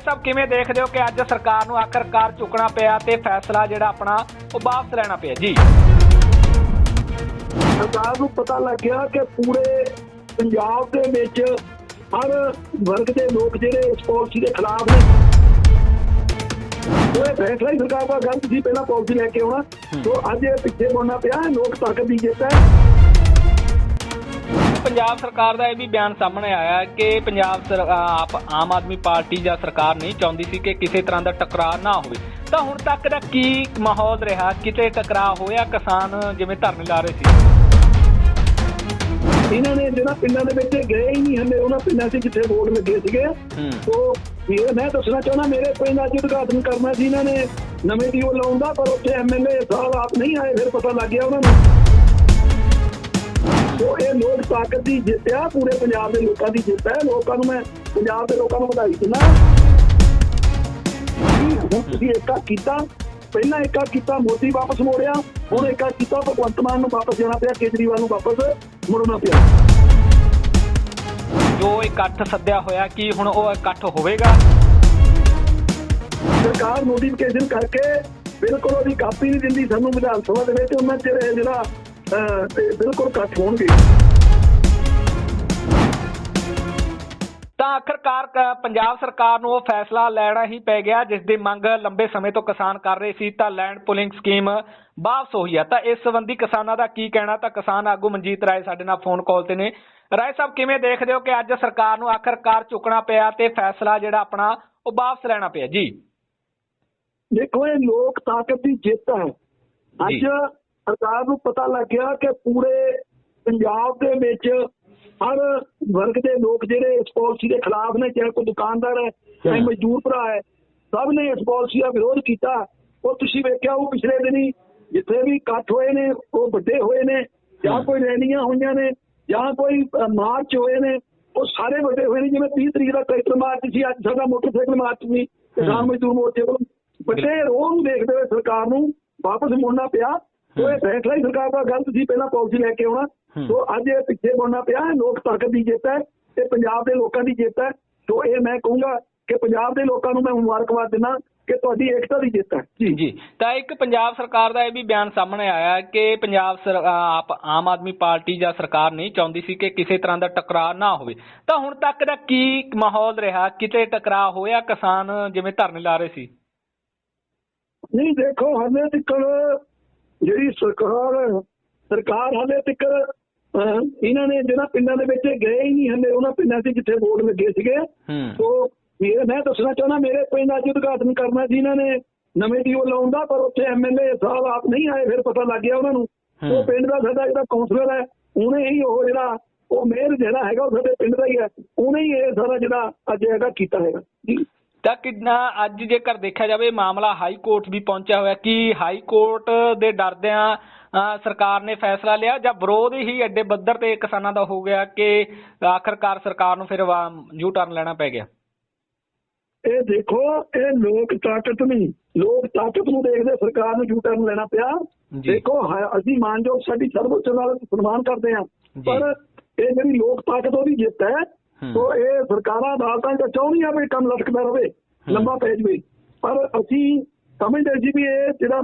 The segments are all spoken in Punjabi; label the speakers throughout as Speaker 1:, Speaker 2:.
Speaker 1: ਰਾਏ ਸਾਹਿਬ ਕਿਵੇਂ ਦੇਖਦੇ ਹੋ ਕਿ ਅੱਜ ਸਰਕਾਰ ਨੂੰ ਆਖਰਕਾਰ ਝੁਕਣਾ ਪਿਆ ਤੇ ਫੈਸਲਾ ਜਿਹੜਾ ਆਪਣਾ ਉਹ ਵਾਪਸ ਲੈਣਾ ਪਿਆ? ਜੀ।
Speaker 2: ਸਰਕਾਰ ਨੂੰ ਪਤਾ ਲੱਗ ਗਿਆ ਕਿ ਪੂਰੇ ਪੰਜਾਬ ਦੇ ਵਿੱਚ ਹਰ ਵਰਗ ਦੇ ਲੋਕ ਜਿਹੜੇ ਇਸ ਪਾਲਿਸੀ ਦੇ ਖਿਲਾਫ ਨੇ ਉਹ ਫੈਸਲਾ ਹੀ ਸਰਕਾਰ ਦਾ ਗਲਤ ਸੀ ਪਹਿਲਾਂ ਪਾਲਿਸੀ ਲੈ ਕੇ ਆਉਣਾ। ਸੋ ਅੱਜ ਇਹ ਪਿੱਛੇ ਮੁੜਨਾ ਪਿਆ ਲੋਕ ਤਾਕਤ ਦੀ ਜਿੱਤ ਹੈ।
Speaker 1: ਪੰਜਾਬ ਸਰਕਾਰ ਦਾ ਇਹ ਵੀ ਬਿਆਨ ਸਾਹਮਣੇ ਆਇਆ ਹੈ ਕਿ ਪੰਜਾਬ ਸਰ- ਅਹ ਆਪ ਆਮ ਆਦਮੀ ਪਾਰਟੀ ਜਾਂ ਸਰਕਾਰ ਨਹੀਂ ਚਾਹੁੰਦੀ ਸੀ ਕਿ ਕਿਸੇ ਤਰ੍ਹਾਂ ਦਾ ਟਕਰਾਅ ਨਾ ਹੋਵੇ। ਤਾਂ ਹੁਣ ਤੱਕ ਦਾ ਕੀ ਮਾਹੌਲ ਰਿਹਾ? ਕਿਤੇ ਟਕਰਾਅ ਹੋਇਆ ਕਿਸਾਨ ਜਿਵੇਂ ਧਰਨੇ ਲਾ ਰਹੇ ਸੀ?
Speaker 2: ਇਹਨਾਂ ਨੇ ਜਿਹੜਾ ਪਿੰਡਾਂ ਦੇ ਵਿੱਚ ਗਏ ਹੀ ਨਹੀਂ ਹਲੇ ਉਹਨਾਂ ਪਿੰਡਾਂ 'ਚ ਜਿੱਥੇ ਵੋਟ ਲੱਗੇ ਸੀਗੇ।
Speaker 1: ਹੂੰ।
Speaker 2: ਸੋ ਇਹ ਮੈਂ ਦੱਸਣਾ ਚਾਹੁੰਦਾ ਮੇਰੇ ਪਿੰਡ ਅੱਜ ਉਦਘਾਟਨ ਕਰਨਾ ਸੀ ਇਹਨਾਂ ਨੇ ਨਵੇਂ ਦੀ ਉਹ ਲਾਉਂਦਾ ਪਰ ਉੱਥੇ ਐਮਐਲਏ ਸਾਹਿਬ ਆਪ ਨਹੀਂ ਆਏ ਫਿਰ ਪਤਾ ਲੱਗ ਗਿਆ ਉਹਨਾਂ ਨੂੰ। ਸੋ ਇਹ ਲੋਕ ਤਾਕਤ ਦੀ ਜਿੱਤ ਆ ਪੂਰੇ ਪੰਜਾਬ ਦੇ ਲੋਕਾਂ ਦੀ ਜਿੱਤ ਹੈ ਲੋਕਾਂ ਨੂੰ ਮੈਂ ਪੰਜਾਬ ਦੇ ਲੋਕਾਂ ਨੂੰ ਵਧਾਈ ਦਿੰਦਾ। ਤੁਸੀਂ ਏਕਾ ਕੀਤਾ ਪਹਿਲਾਂ ਏਕਾ ਕੀਤਾ ਮੋਦੀ ਵਾਪਸ ਮੋੜਿਆ ਹੁਣ ਏਕਾ ਕੀਤਾ ਭਗਵੰਤ ਮਾਨ ਨੂੰ ਵਾਪਸ ਜਾਣਾ ਪਿਆ ਕੇਜਰੀਵਾਲ ਨੂੰ ਵਾਪਸ ਮੁੜਨਾ ਪਿਆ।
Speaker 1: ਜੋ ਇਕੱਠ ਸੱਦਿਆ ਹੋਇਆ ਕੀ ਹੁਣ ਉਹ ਇਕੱਠ ਹੋਵੇਗਾ?
Speaker 2: ਸਰਕਾਰ ਨੋਟੀਫਿਕੇਸ਼ਨ ਕਰਕੇ ਬਿਲਕੁਲ ਉਹਦੀ ਕਾਪੀ ਨਹੀਂ ਦਿੰਦੀ ਸਾਨੂੰ ਵਿਧਾਨ ਸਭਾ ਦੇ ਵਿੱਚ ਉਹਨਾਂ ਚਿਰ ਜਿਹੜਾ ਬਿਲਕੁਲ ਇਕੱਠ ਹੋਣਗੇ।
Speaker 1: ਤਾਂ ਆਖਰਕਾਰ ਪੰਜਾਬ ਸਰਕਾਰ ਨੂੰ ਉਹ ਫੈਸਲਾ ਲੈਣਾ ਹੀ ਪੈ ਗਿਆ ਜਿਸ ਦੀ ਮੰਗ ਲੰਬੇ ਸਮੇਂ ਤੋਂ ਕਿਸਾਨ ਕਰ ਰਹੇ ਸੀ ਤਾਂ ਲੈਂਡ ਪੁਲਿੰਗ ਸਕੀਮ ਵਾਪਸ ਹੋਈ ਹੈ ਤਾਂ ਇਸ ਸੰਬੰਧੀ ਕਿਸਾਨਾਂ ਦਾ ਕੀ ਕਹਿਣਾ ਤਾਂ ਕਿਸਾਨ ਆਗੂ ਮਨਜੀਤ ਰਾਏ ਸਾਡੇ ਨਾਲ ਫੋਨ ਕਾਲ ਤੇ ਨੇ। ਰਾਏ ਸਾਹਿਬ ਕਿਵੇਂ ਦੇਖਦੇ ਹੋ ਕਿ ਅੱਜ ਸਰਕਾਰ ਨੂੰ ਆਖਰਕਾਰ ਝੁਕਣਾ ਪਿਆ ਤੇ ਫੈਸਲਾ ਜਿਹੜਾ ਆਪਣਾ ਉਹ ਵਾਪਸ ਲੈਣਾ ਪਿਆ? ਜੀ।
Speaker 2: ਦੇਖੋ ਇਹ ਲੋਕ ਤਾਕਤ ਦੀ ਜਿੱਤ ਹੈ। ਅੱਜ। ਸਰਕਾਰ ਨੂੰ ਪਤਾ ਲੱਗ ਗਿਆ ਕਿ ਪੂਰੇ ਪੰਜਾਬ ਦੇ ਵਿੱਚ ਹਰ ਵਰਗ ਦੇ ਲੋਕ ਜਿਹੜੇ ਇਸ ਪਾਲਿਸੀ ਦੇ ਖਿਲਾਫ ਨੇ ਚਾਹੇ ਕੋਈ ਦੁਕਾਨਦਾਰ ਹੈ ਚਾਹੇ। ਮਜ਼ਦੂਰ ਭਰਾ ਹੈ ਸਭ ਨੇ ਇਸ ਪਾਲਿਸੀ ਦਾ ਵਿਰੋਧ ਕੀਤਾ ਉਹ ਤੁਸੀਂ ਵੇਖਿਆ ਉਹ ਪਿਛਲੇ ਦਿਨੀ ਜਿੱਥੇ ਵੀ ਇਕੱਠ ਹੋਏ ਨੇ ਉਹ ਵੱਡੇ ਹੋਏ ਨੇ ਜਾਂ। ਕੋਈ ਰੈਲੀਆਂ ਹੋਈਆਂ ਨੇ ਜਾਂ ਕੋਈ ਮਾਰਚ ਹੋਏ ਨੇ ਉਹ ਸਾਰੇ ਵੱਡੇ ਹੋਏ ਨੇ ਜਿਵੇਂ 30 ਤਰੀਕ ਦਾ ਟਰੈਕਟਰ ਮਾਰਚ ਸੀ ਅੱਜ ਸਾਡਾ ਮੋਟਰਸਾਈਕਲ ਮਾਰਚ ਸੀ ਕਿਸਾਨ। ਮਜ਼ਦੂਰ ਮੋਰਚੇ ਵੱਲੋਂ ਵੱਡੇ ਰੋਹ ਨੂੰ ਦੇਖਦੇ ਹੋਏ ਸਰਕਾਰ ਨੂੰ ਵਾਪਸ ਮੁੜਨਾ ਪਿਆ ਸੋ ਇਹ ਫੈਸਲਾ ਹੀ ਸਰਕਾਰ ਦਾ ਗਲਤ ਸੀ ਪਹਿਲਾਂ ਪਾਲਿਸੀ ਲੈ ਕੇ ਆਉਣਾ। ਸੋ ਅੱਜ ਇਹ ਪਿੱਛੇ ਮੁੜਨਾ ਪਿਆ ਲੋਕ ਤਾਕਤ ਦੀ ਜਿੱਤ ਹੈ ਤੇ ਪੰਜਾਬ ਦੇ ਲੋਕਾਂ ਦੀ ਜਿੱਤ ਹੈ। ਸੋ ਇਹ ਮੈਂ ਕਹੂੰਗਾ ਕਿ ਪੰਜਾਬ ਦੇ ਲੋਕਾਂ ਨੂੰ ਮੈਂ ਮੁਬਾਰਕਬਾਦ ਦਿੰਦਾ ਕਿ ਤੁਹਾਡੀ ਏਕਤਾ ਦੀ ਜਿੱਤ ਹੈ। ਜੀ
Speaker 1: ਜੀ। ਤਾਂ ਇੱਕ ਪੰਜਾਬ ਸਰਕਾਰ ਦਾ ਇਹ ਵੀ ਬਿਆਨ ਸਾਹਮਣੇ ਆਇਆ ਕਿ ਪੰਜਾਬ ਆਪ ਆਮ ਆਦਮੀ ਪਾਰਟੀ ਜਾਂ ਸਰਕਾਰ ਨਹੀਂ ਚਾਹੁੰਦੀ ਸੀ ਕਿ ਕਿਸੇ ਤਰ੍ਹਾਂ ਦਾ ਟਕਰਾਅ ਨਾ ਹੋਵੇ। ਤਾਂ ਹੁਣ ਤੱਕ ਦਾ ਕੀ ਮਾਹੌਲ ਰਿਹਾ? ਕਿਤੇ ਟਕਰਾਅ ਹੋਇਆ ਕਿਸਾਨ ਜਿਵੇਂ ਧਰਨੇ ਲਾ ਰਹੇ ਸੀ?
Speaker 2: ਨਹੀਂ ਦੇਖੋ ਹਲੇ ਤੱਕ ਜਿਹੜੀ ਸਰਕਾਰ ਸਰਕਾਰ ਹਲੇ ਤੱਕ ਇਹਨਾਂ ਨੇ ਜਿਹੜਾ ਪਿੰਡਾਂ ਦੇ ਵਿੱਚ ਗਏ ਹੀ ਨਹੀਂ ਹਲੇ ਉਹਨਾਂ ਪਿੰਡਾਂ 'ਚ ਜਿੱਥੇ ਵੋਟ ਲੱਗੇ ਸੀਗੇ ਸੋ ਮੈਂ ਦੱਸਣਾ ਚਾਹੁੰਦਾ ਮੇਰੇ ਪਿੰਡ ਅੱਜ ਉਦਘਾਟਨ ਕਰਨਾ ਸੀ ਇਹਨਾਂ ਨੇ ਨਵੇਂ ਦੀ ਉਹ ਲਾਉਂਦਾ ਪਰ ਉੱਥੇ ਐਮਐਲਏ ਸਾਹਿਬ ਆਪ ਨਹੀਂ ਆਏ ਫਿਰ ਪਤਾ ਲੱਗ ਗਿਆ ਉਹਨਾਂ ਨੂੰ। ਉਹ ਪਿੰਡ ਦਾ ਸਾਡਾ ਜਿਹੜਾ ਕਾਉਂਸਲਰ ਹੈ ਉਹਨੇ ਹੀ ਉਹ ਜਿਹੜਾ ਉਹ ਮੇਅਰ ਜਿਹੜਾ ਹੈਗਾ ਉਹ ਸਾਡੇ ਪਿੰਡ ਦਾ ਹੀ ਹੈ ਉਹਨੇ ਹੀ ਇਹ ਸਾਰਾ ਜਿਹੜਾ ਅੱਜ ਹੈਗਾ ਕੀਤਾ ਹੈਗਾ। ਜੀ।
Speaker 1: ਤਾਂ ਕਿੰਨਾ ਅੱਜ ਜੇਕਰ ਦੇਖਿਆ ਜਾਵੇ ਮਾਮਲਾ ਹਾਈ ਕੋਰਟ ਵੀ ਪਹੁੰਚਿਆ ਹੋਇਆ ਕਿ ਹਾਈ ਕੋਰਟ ਦੇ ਡਰਦਿਆਂ ਅਹ, ਸਰਕਾਰ ਨੇ ਫੈਸਲਾ ਲਿਆ ਜਾਂ ਵਿਰੋਧ ਹੀ ਐਡੇ ਬੱਦਰ ਤੇ ਕਿਸਾਨਾਂ ਦਾ ਹੋ ਗਿਆ ਕਿ ਆਖਰਕਾਰ ਸਰਕਾਰ ਨੂੰ ਫਿਰ ਯੂ ਟਰਨ ਲੈਣਾ ਪੈ ਗਿਆ
Speaker 2: ਇਹ ਦੇਖੋ ਇਹ ਲੋਕ ਤਾਕਤ ਨਹੀਂ ਲੋਕ ਤਾਕਤ ਨੂੰ ਦੇਖਦੇ ਸਰਕਾਰ ਨੂੰ ਯੂ ਟਰਨ ਲੈਣਾ ਪਿਆ। ਦੇਖੋ ਅਸੀਂ ਮਾਨਯੋਗ ਸਾਡੀ ਸਰਵਉੱਚ ਅਦਾਲਤ ਸਨਮਾਨ ਕਰਦੇ ਹਾਂ। ਪਰ ਇਹ ਜਿਹੜੀ ਲੋਕ ਤਾਕਤ ਉਹਦੀ ਜਿੱਤ ਹੂੰ। ਸੋ ਇਹ ਸਰਕਾਰਾਂ ਅਦਾਲਤਾਂ ਚ ਚਾਹੁੰਦੀਆਂ ਵੀ ਕੰਮ ਲਟਕਦਾ ਰਵੇ
Speaker 1: ਹੂੰ।
Speaker 2: ਲੰਬਾ ਪੈ ਜਵੇ ਪਰ ਅਸੀਂ ਸਮਝਦੇ ਸੀ ਵੀ ਇਹ ਜਿਹੜਾ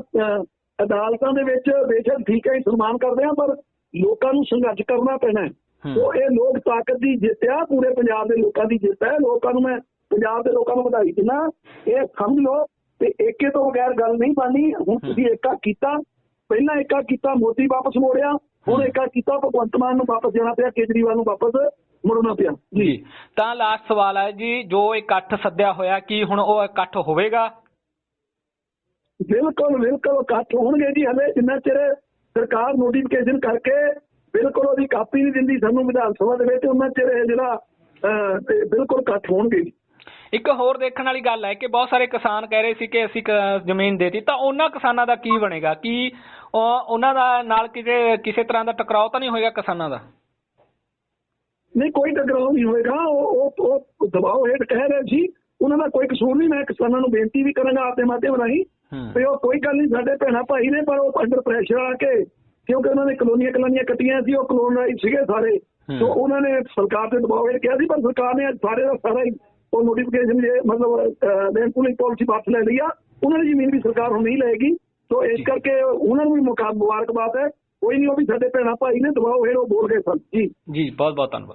Speaker 2: ਅਦਾਲਤਾਂ ਦੇ ਵਿੱਚ ਬੇਸ਼ੱਕ ਠੀਕ ਹੈ ਸਨਮਾਨ ਕਰਦੇ ਹਾਂ ਪਰ ਲੋਕਾਂ ਨੂੰ ਸੰਘਰਸ਼ ਕਰਨਾ ਪੈਣਾ। ਸੋ ਇਹ ਲੋਕ ਤਾਕਤ ਦੀ ਜਿੱਤ ਆ ਪੂਰੇ ਪੰਜਾਬ ਦੇ ਲੋਕਾਂ ਦੀ ਜਿੱਤ ਹੈ ਲੋਕਾਂ ਨੂੰ ਮੈਂ ਪੰਜਾਬ ਦੇ ਲੋਕਾਂ ਨੂੰ ਵਧਾਈ ਦਿੰਦਾ ਇਹ ਸਮਝ ਲਓ ਤੇ ਏਕੇ ਤੋਂ ਬਗੈਰ ਗੱਲ ਨਹੀਂ ਬਣਨੀ। ਹੁਣ ਤੁਸੀਂ ਏਕਾ ਕੀਤਾ ਪਹਿਲਾਂ ਏਕਾ ਕੀਤਾ ਮੋਦੀ ਵਾਪਸ ਮੋੜਿਆ ਹੁਣ ਏਕਾ ਕੀਤਾ ਭਗਵੰਤ ਮਾਨ ਨੂੰ ਵਾਪਸ ਜਾਣਾ ਪਿਆ ਕੇਜਰੀਵਾਲ ਨੂੰ ਵਾਪਸ। ਮੁੜਨਾ ਪਿਆ
Speaker 1: ਜੀ। ਤਾਂ ਲਾਸਟ ਸਵਾਲ ਹੈ ਜੀ ਜੋ ਇਕੱਠ ਸੱਦਿਆ ਹੋਇਆ ਕੀ ਹੁਣ ਉਹ ਇਕੱਠ ਹੋਵੇਗਾ?
Speaker 2: ਬਿਲਕੁਲ ਬਿਲਕੁਲ ਇਕੱਠ ਹੋਣਗੇ ਜੀ ਹਲੇ ਜਿੰਨਾ ਚਿਰ ਸਰਕਾਰ ਨੋਟੀਫਿਕੇਸ਼ਨ ਕਰਕੇ ਬਿਲਕੁਲ ਉਹਦੀ ਕਾਪੀ ਨਹੀਂ ਦਿੰਦੀ ਸਾਨੂੰ ਵਿਧਾਨ ਸਭਾ ਦੇ ਵਿੱਚ ਉਹਨਾਂ ਚਿਰ ਇਹ ਜਿਹੜਾ ਬਿਲਕੁਲ ਇਕੱਠ ਹੋਣਗੇ ਜੀ।
Speaker 1: ਇੱਕ ਹੋਰ ਦੇਖਣ ਵਾਲੀ ਗੱਲ ਹੈ ਕਿ ਬਹੁਤ ਸਾਰੇ ਕਿਸਾਨ ਕਹਿ ਰਹੇ ਸੀ ਕਿ ਅਸੀਂ ਜ਼ਮੀਨ ਦੇਤੀ ਤਾਂ ਉਹਨਾਂ ਕਿਸਾਨਾਂ ਦਾ ਕੀ ਬਣੇਗਾ? ਕੀ ਉਹ- ਉਹਨਾਂ ਦਾ ਨਾਲ ਕਿਸੇ ਕਿਸੇ ਤਰ੍ਹਾਂ ਦਾ ਟਕਰਾਅ ਤਾਂ ਨਹੀਂ ਹੋਏਗਾ ਕਿਸਾਨਾਂ ਦਾ?
Speaker 2: ਨਹੀਂ ਕੋਈ ਟਕਰਾਅ ਨਹੀਂ ਹੋਏਗਾ। ਉਹ ਉਹ ਦਬਾਅ ਹੇਠ ਕਹਿ ਰਹੇ ਸੀ। ਉਹਨਾਂ ਦਾ ਕੋਈ ਕਸੂਰ ਨਹੀਂ। ਮੈਂ ਕਿਸਾਨਾਂ ਨੂੰ ਬੇਨਤੀ ਵੀ ਕਰਾਂਗਾ ਆਪਦੇ ਮਾਧਿਅਮ ਰਾਹੀਂ ਤੇ ਉਹ ਕੋਈ ਗੱਲ ਨਹੀਂ ਸਾਡੇ ਭੈਣਾ ਭਾਈ ਨੇ ਪਰ ਉਹ ਅੰਡਰ ਪ੍ਰੈਸ਼ਰ ਆ ਕੇ ਕਿਉਂਕਿ ਉਹਨਾਂ ਨੇ ਕਲੋਨੀਆਂ ਕਲੋਨੀਆਂ ਕੱਟੀਆਂ ਸੀ ਉਹ ਕਲੋਨਾਈਜ਼ ਸੀਗੇ ਸਾਰੇ। ਸੋ ਉਹਨਾਂ ਨੇ ਸਰਕਾਰ ਤੇ ਦਬਾਅ ਹੇਠ ਕਿਹਾ ਸੀ ਪਰ ਸਰਕਾਰ ਨੇ ਅੱਜ ਸਾਰੇ ਦਾ ਸਾਰਾ ਹੀ ਉਹ ਨੋਟੀਫਿਕੇਸ਼ਨ ਜੇ ਮਤਲਬ ਲੈਂਡ ਪੂਲਿੰਗ ਪਾਲਿਸੀ ਵਾਪਸ ਲੈ ਲਈ ਆ। ਉਹਨਾਂ ਦੀ ਜ਼ਮੀਨ ਵੀ ਸਰਕਾਰ ਹੁਣ ਨਹੀਂ ਲਏਗੀ। ਸੋ ਇਸ ਕਰਕੇ ਉਹਨਾਂ ਨੂੰ ਵੀ ਮੁਬਾਰਕਬਾਦ ਹੈ। ਕੋਈ ਨਹੀਂ ਉਹ ਵੀ ਸਾਡੇ ਭੈਣਾ ਭਾਈ ਨੇ ਦਬਾਓ ਫਿਰ ਉਹ ਬੋਲ ਗਏ ਸਨ। ਜੀ।
Speaker 1: ਜੀ ਬਹੁਤ ਬਹੁਤ ਧੰਨਵਾਦ।